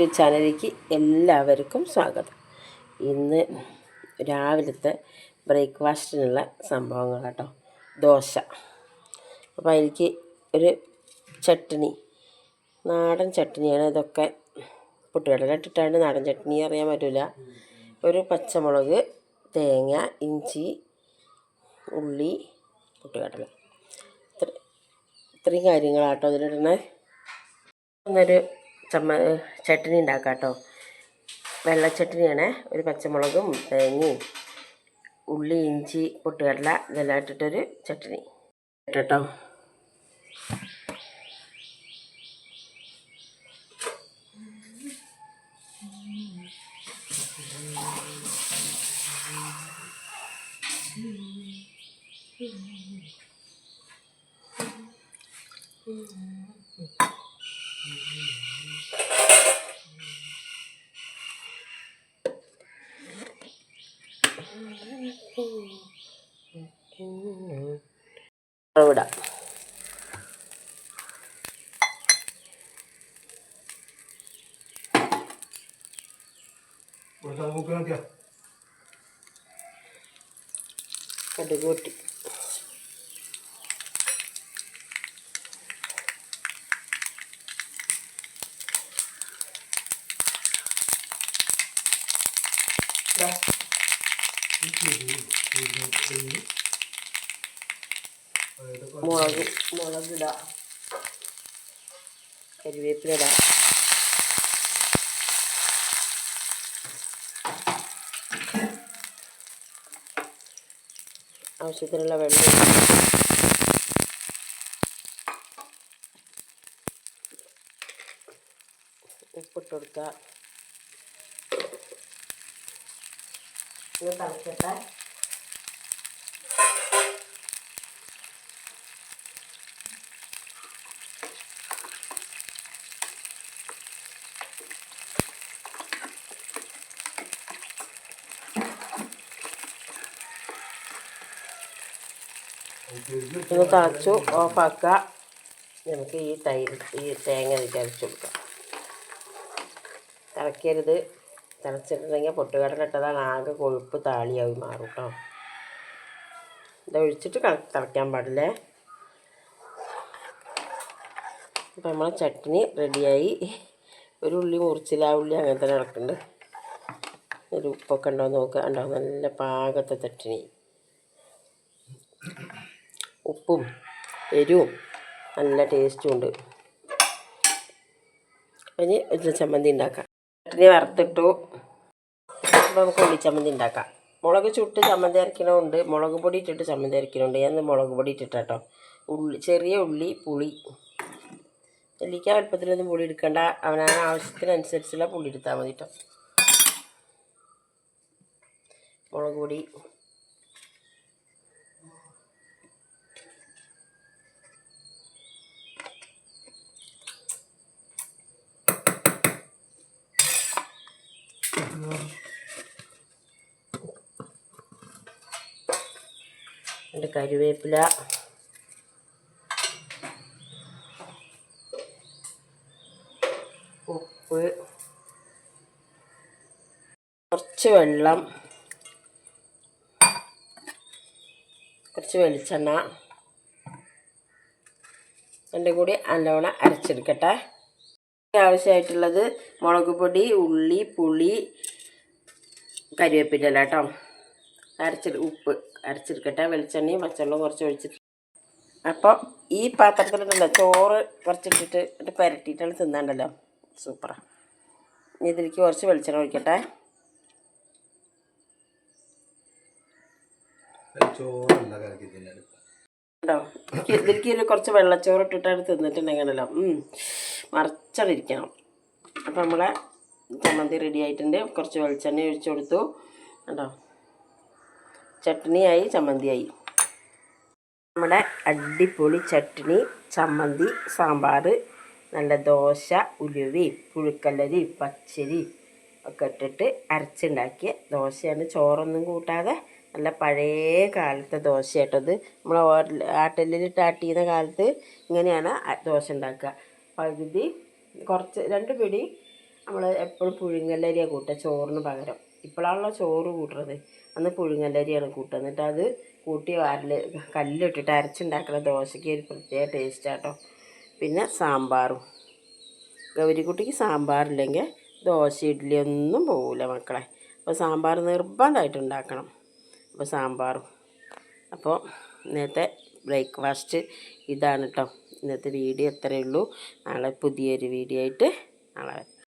YouTube ചാനലിലേക്ക് എല്ലാവർക്കും സ്വാഗതം. ഇന്ന് രാവിലത്തെ ബ്രേക്ക്ഫാസ്റ്റിനുള്ള സംഭവങ്ങൾ കേട്ടോ ദോശ. അപ്പോൾ അതിലേക്ക് ഒരു ചട്നി. നാടൻ ചട്നിയാണ്. ഇതൊക്കെ കുട്ടികളെല്ലാം ഇട്ടിട്ടാണ് നാടൻ ചട്നി അറിയാൻ പറ്റില്ല ഒരു പച്ചമുളക് തേങ്ങ ഇഞ്ചി ഉള്ളി പുട്ടുകടല ഇത്ര ഇത്രയും കാര്യങ്ങളാട്ടോ അതിലിടണേ ഒന്നൊരു ചമ്മ ചട്നി ഉണ്ടാക്കാം കേട്ടോ. വെള്ളച്ചട്നിയാണ് ഒരു പച്ചമുളകും തേങ്ങയും ഉള്ളി ഇഞ്ചി പൊട്ടുകടല ഇതെല്ലാം ഇട്ടിട്ടൊരു ചട്നി. കേട്ടോ. വിടാം കടുക് പൊട്ടി മുളക് മുളകിടാം കരിവേപ്പില ഇടാം ആവശ്യത്തിനുള്ള വെള്ളം ഉപ്പിട്ട് ഇത് തിളക്കട്ടെ. ഇത് തിളച്ചു ഓഫാക്കുക. നമുക്ക് ഈ തൈര് ഈ തേങ്ങ ഇതിലേക്ക് അരച്ച് കൊടുക്കാം. തിളക്കരുത്. തിളച്ചിട്ടുണ്ടെങ്കിൽ പൊട്ടുകടല ഇട്ടതാണ് ആകെ കൊഴുപ്പ് താളിയായി മാറും കേട്ടോ. ഇത് ഒഴിച്ചിട്ട് തിളയ്ക്കാൻ പാടില്ലേ? അപ്പം നമ്മളെ ചട്നി റെഡിയായി. ഒരു ഉള്ളി മുറിച്ചില്ല ഉള്ളി അങ്ങനെ തന്നെ കിടക്കുന്നുണ്ട് ഒരു ഉപ്പൊക്കെ ഉണ്ടോ നോക്കുക ഉണ്ടോ നല്ല പാകത്തെ ചട്നി. ഉപ്പും എരിവും നല്ല ടേസ്റ്റും ഉണ്ട്. ഇനി ഒരു ചമ്മന്തി ഉണ്ടാക്കാം. ചട്നി വറുത്തിട്ടു. അപ്പോൾ നമുക്ക് ഉള്ളി ചമ്മന്തി ഉണ്ടാക്കാം. മുളക് ചുട്ട് ചമ്മന്തി അരക്കണമുണ്ട്. മുളക് പൊടി ഇട്ടിട്ട് ചമ്മന്തി അരക്കണമുണ്ട്. ഞാൻ മുളക് പൊടി ഇട്ടിട്ടാട്ടോ. ഉള്ളി ചെറിയ ഉള്ളി പുളി. നെല്ലിക്ക വലുപ്പത്തിലൊന്നും പുളി എടുക്കണ്ട. അവനാ ആവശ്യത്തിനനുസരിച്ചുള്ള പുളി എടുത്താൽ മതി കേട്ടോ മുളക് പൊടി. രണ്ട് കരുവേപ്പില. ഉപ്പ്. കുറച്ച് വെള്ളം. കുറച്ച് വെളിച്ചെണ്ണ. രണ്ടും കൂടി നല്ലവണ്ണം അരച്ചെടുക്കട്ടെ. ആവശ്യമായിട്ടുള്ളത് മുളക് പൊടി ഉള്ളി പുളി കരിവേപ്പിന്റെ കേട്ടോ. അരച്ചെടു ഉപ്പ് അരച്ചെടുക്കട്ടെ. വെളിച്ചെണ്ണയും പച്ചവെള്ളവും കുറച്ച് ഒഴിച്ചിട്ട്. അപ്പോൾ ഈ പാത്രത്തിലുണ്ടല്ലോ ചോറ് കുറച്ചിട്ടിട്ട് ഇട്ട് പുരട്ടിയിട്ടാണ് തിന്നാണ്ടല്ലോ. സൂപ്പറാണ് ഇനി ഇതിലേക്ക് കുറച്ച് വെളിച്ചെണ്ണ ഒഴിക്കട്ടെ. കേട്ടോ ഇതിലേക്ക് ഒരു കുറച്ച് വെള്ളച്ചോറ് ഇട്ടിട്ടാണ് തിന്നിട്ടുണ്ടെങ്കിലല്ലോ. മറച്ചടിരിക്കണം അപ്പോൾ നമ്മളെ ചമ്മന്തി റെഡി ആയിട്ടുണ്ട്. കുറച്ച് വെളിച്ചെണ്ണ ഒഴിച്ചു കൊടുത്തു. കേട്ടോ ചട്നിയായി ചമ്മന്തിയായി. നമ്മുടെ അടിപൊളി ചട്നി ചമ്മന്തി സാമ്പാർ നല്ല ദോശ ഉലുവി പുഴുക്കല്ലരി പച്ചരി ഒക്കെ ഇട്ടിട്ട് അരച്ചുണ്ടാക്കിയ ദോശയാണ്. ചോറൊന്നും കൂട്ടാതെ നല്ല പഴയ കാലത്തെ ദോശ കേട്ടത് നമ്മൾ ആട്ടലിലിട്ട് ആട്ടിയുന്ന കാലത്ത് ഇങ്ങനെയാണ് ദോശ ഉണ്ടാക്കുക. പകുതി കുറച്ച് രണ്ട് പിടി നമ്മൾ എപ്പോഴും പുഴുങ്ങല്ലരിയാണ് കൂട്ടുക ചോറിന് പകരം. ഇപ്പോഴാണല്ലോ ചോറ് കൂട്ടുന്നത് അന്ന് പുഴുങ്ങലരിയാണ് കൂട്ടുക എന്നിട്ട് അത് കൂട്ടി വാരൽ കല്ലിട്ടിട്ട് അരച്ചുണ്ടാക്കുന്ന ദോശയ്ക്ക് ഒരു പ്രത്യേക ടേസ്റ്റാട്ടോ പിന്നെ സാമ്പാറും. ഗൗരിക്കുട്ടിക്ക് സാമ്പാറില്ലെങ്കിൽ ദോശ ഇഡ്ഡലി ഒന്നും പോകില്ല മക്കളെ. അപ്പോൾ സാമ്പാർ നിർബന്ധമായിട്ട് ഉണ്ടാക്കണം. അപ്പോൾ സാമ്പാറും. അപ്പോൾ ഇന്നത്തെ ബ്രേക്ക്ഫാസ്റ്റ് ഇതാണ് കേട്ടോ ഇന്നത്തെ വീഡിയോ എത്രയേ ഉള്ളൂ. നാളെ പുതിയൊരു വീഡിയോ ആയിട്ട് നാളെ